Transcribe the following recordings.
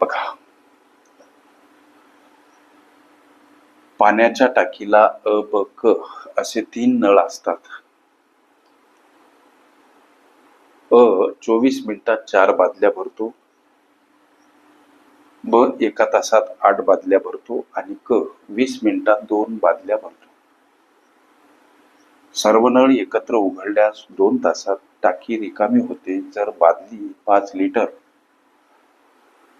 बघा. पाण्याच्या टाकीला अ ब क असे तीन नळ असतात. अ चोवीस मिनिटात चार बादल्या भरतो. ब एका तासात आठ बादल्या भरतो आणि क वीस मिनिटात दोन बादल्या भरतो. सर्व नळ एकत्र उघडल्यास दोन तासात टाकी रिकामी होते. जर बादली पाच लिटर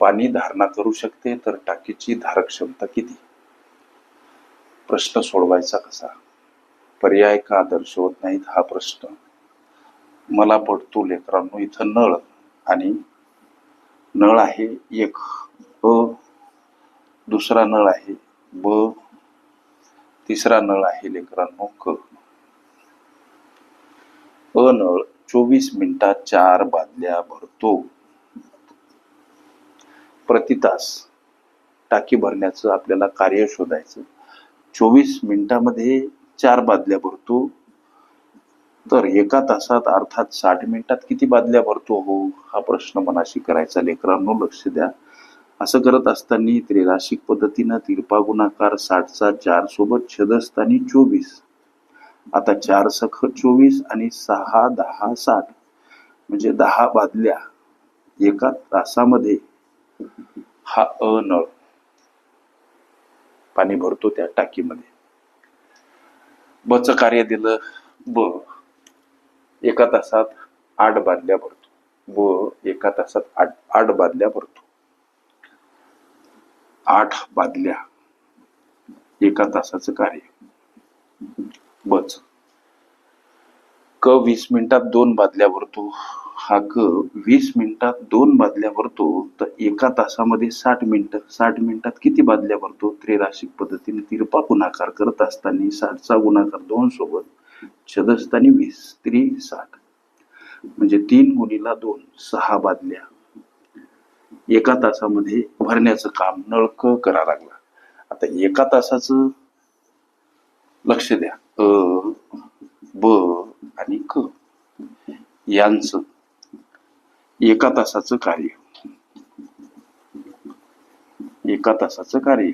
पाणी धारणा करू शकते तर टाकीची धारक क्षमता किती? प्रश्न सोडवायचा कसा? पर्याय का दर्शवत नाहीत हा प्रश्न? मला पडतो लेकरांनो इथं नळ आणि नळ आहे एक. अ दुसरा नळ आहे ब. तिसरा नळ आहे लेकरांनो क. अ नळ चोवीस मिनिटात चार बादल्या भरतो. प्रति तास टाकी भरण्याचं आपल्याला कार्य शोधायचं. चोवीस मिनिटामध्ये चार बादल्या भरतो. तर एका तासात अर्थात साठ मिनिटात किती बादल्या भरतो हो? हा प्रश्न मनाशी करायचा. लेकरांनो लक्ष द्या. असं करत असताना त्रिराशिक पद्धतीनं तिरपा गुणाकार साठचा चार सोबत छदस्थानी चोवीस. आता चार सख चोवीस आणि सहा दहा साठ. म्हणजे दहा बादल्या एका तासामध्ये हा अ नळ पाणी भरतो त्या टाकीमध्ये. बच कार्य दिलं ब एका तासात आठ बादल्या भरतो. ब एका तासात आठ आठ बादल्या भरतो. आठ बादल्या एका तासाचं कार्य. बच. क वीस मिनिटात दोन बादल्या भरतो. हा क वीस मिनिटात दोन बादल्या भरतो तर एका तासामध्ये साठ मिनिटं साठ मिनिटात किती बादल्या भरतो? त्रिराशिक पद्धतीने तिरपा गुणाकार करत असताना साठचा गुणाकार दोन सोबत छदस्तानी वीस त्रि साठ. म्हणजे तीन गुणीला दोन सहा बादल्या. एका तासामध्ये भरण्याचं काम नळक करा लागला. आता एका तासाचं लक्ष द्या. अ ब आणि क. यांचं एका तासाचं कार्य. एका तासाचं कार्य.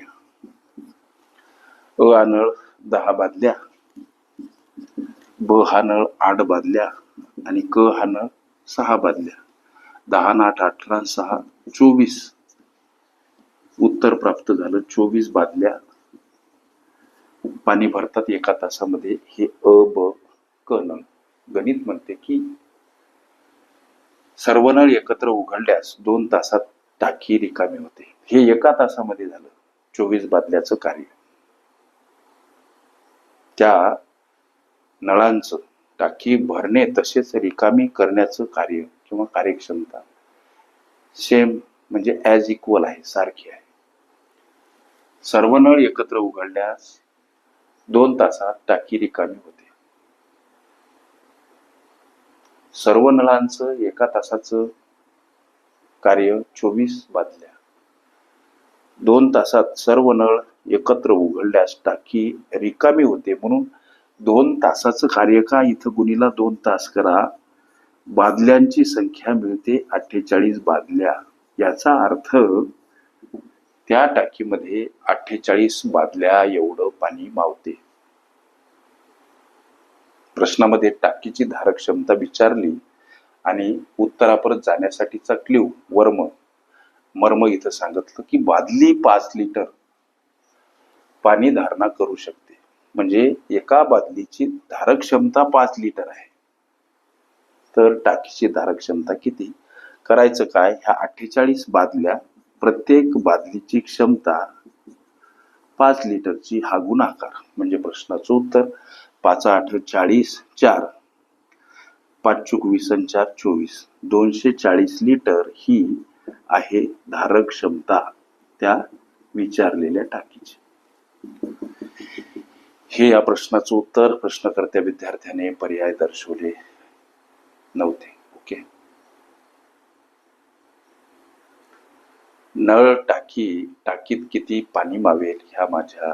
अ हा नळ दहा बादल्या ब हा नळ आठ बादल्या आणि क हा नळ सहा बादल्या. दहा ना आठ अठरा सहा चोवीस. उत्तर प्राप्त झालं चोवीस बादल्या. पाणी भरतात एका तासामध्ये हे अ ब क नळ गणित म्हणते की सर्व नळ एकत्र उघडल्यास दोन तासात टाकी रिकामी होते. हे एका तासामध्ये झालं. चोवीस बादल्याचं कार्य. त्या नळांचं टाकी भरणे तसेच रिकामी करण्याचं कार्य किंवा कार्यक्षमता सेम म्हणजे ॲज इक्वल आहे सारखी आहे. सर्व नळ एकत्र उघडल्यास दोन तासात टाकी रिकामी होते. सर्व नळांचं एका तासाचं कार्य चोवीस बादल्या दोन तासात सर्व नळ एकत्र उघडल्यास टाकी रिकामी होते. म्हणून दोन तासाचं कार्य का? इथं गुणीला दोन तास करा. बादल्यांची संख्या मिळते अठ्ठेचाळीस बादल्या. याचा अर्थ त्या टाकीमध्ये अठ्ठेचाळीस बादल्या एवढं पाणी मावते. प्रश्नामध्ये टाकीची धारक क्षमता विचारली आणि उत्तरापर्यंत जाण्यासाठीचा क्ल्यू वर्म. मर्म इथं सांगितलं की बादली पाच लिटर पाणी धारणा करू शकते. म्हणजे एका बादलीची धारक क्षमता पाच लिटर आहे. तर टाकीची धारक क्षमता किती? करायचं काय? ह्या अठ्ठेचाळीस बादल्या प्रत्येक बादलीची क्षमता पाच लिटरची हा गुणाकार. म्हणजे प्रश्नाचं उत्तर पाच आठ चाळीस चार. पाच चूक वीस आणि चार चोवीस. दोनशे चाळीस लिटर ही आहे धारक क्षमता त्या विचारलेल्या टाकीची. हे या प्रश्नाचं उत्तर प्रश्नकर्त्या विद्यार्थ्याने पर्याय दर्शवले नव्हते. ओके? नळ टाकी टाकीत किती पाणी मावेल ह्या माझ्या